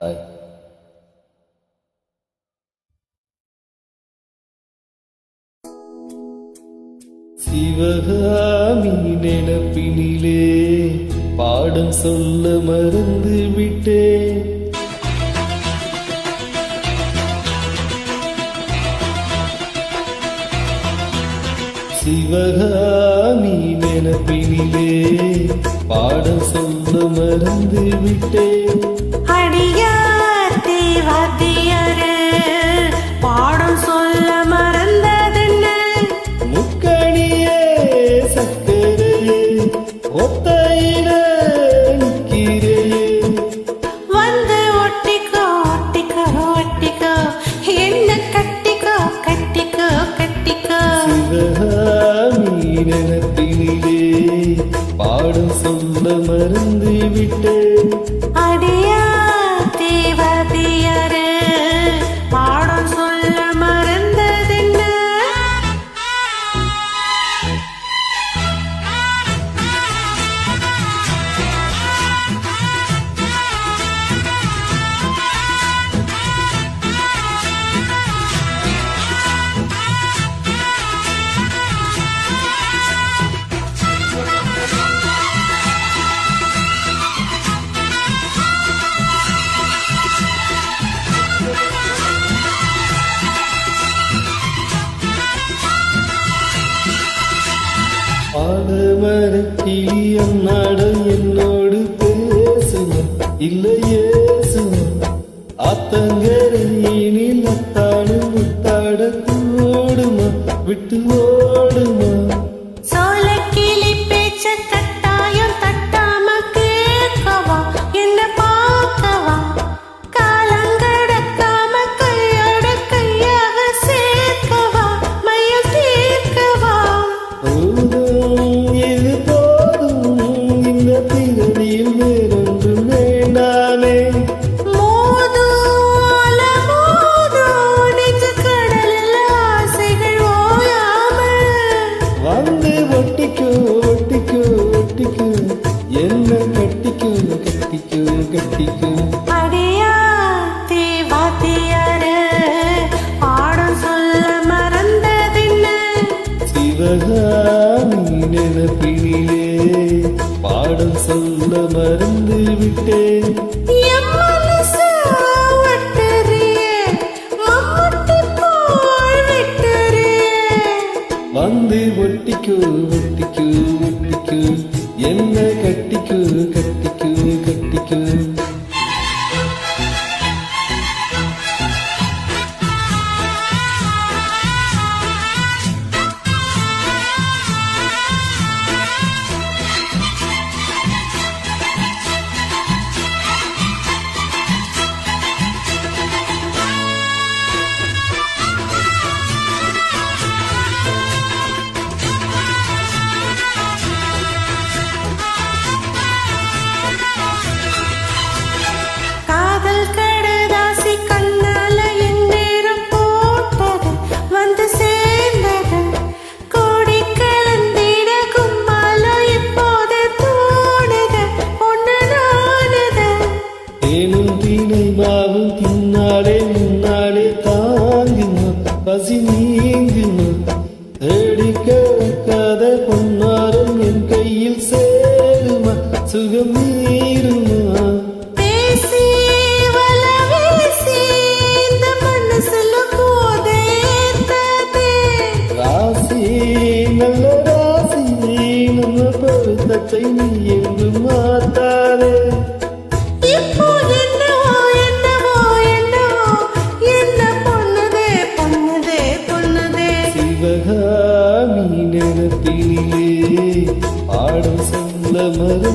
Hi Sivakami நினப்பினிலே பாடம் சொல்ல மறந்து விட்டேன். சிவகாமி நினப்பினிலே பாடம் சொல்ல மறந்து விட்டேன். அடியார் தேவாத்தியாரு பாடம் சொல்ல மறந்ததென்ன? முக்கணியே சக்கரையே ஒத்தையில நிற்கிறேயே. வந்து ஒட்டிக்கோ ஒட்டிக்கோ ஒட்டிக்கோ என்ன கட்டிக்கோ கட்டிக்கோ கட்டிக்கோ. நினப்பினிலே பாடம் சொல்ல மறந்து விட்டேன் அடியார் yare ஆலமரக்கிளி அந்நாடம் என்னோடு பேசுமா இல்லையே நினப்பினிலே பாடம் சொல்ல மறந்து விட்டேன். வந்து ஒட்டிக்கோ ஒட்டிக்கோ ஒட்டிக்கோ. என்ன கட்டிக்கோ கட்டிக்கோ கட்டிக்கோ. பசி நீங்குமா தேடிக்க வைக்காத பொன்னாரம் என் கையில் சேருமா? சுகம் நீருமா. ராசி நல்ல ராசி நம்ம பருத்தத்தை நீ என்று மாத்தாதே சொல்ல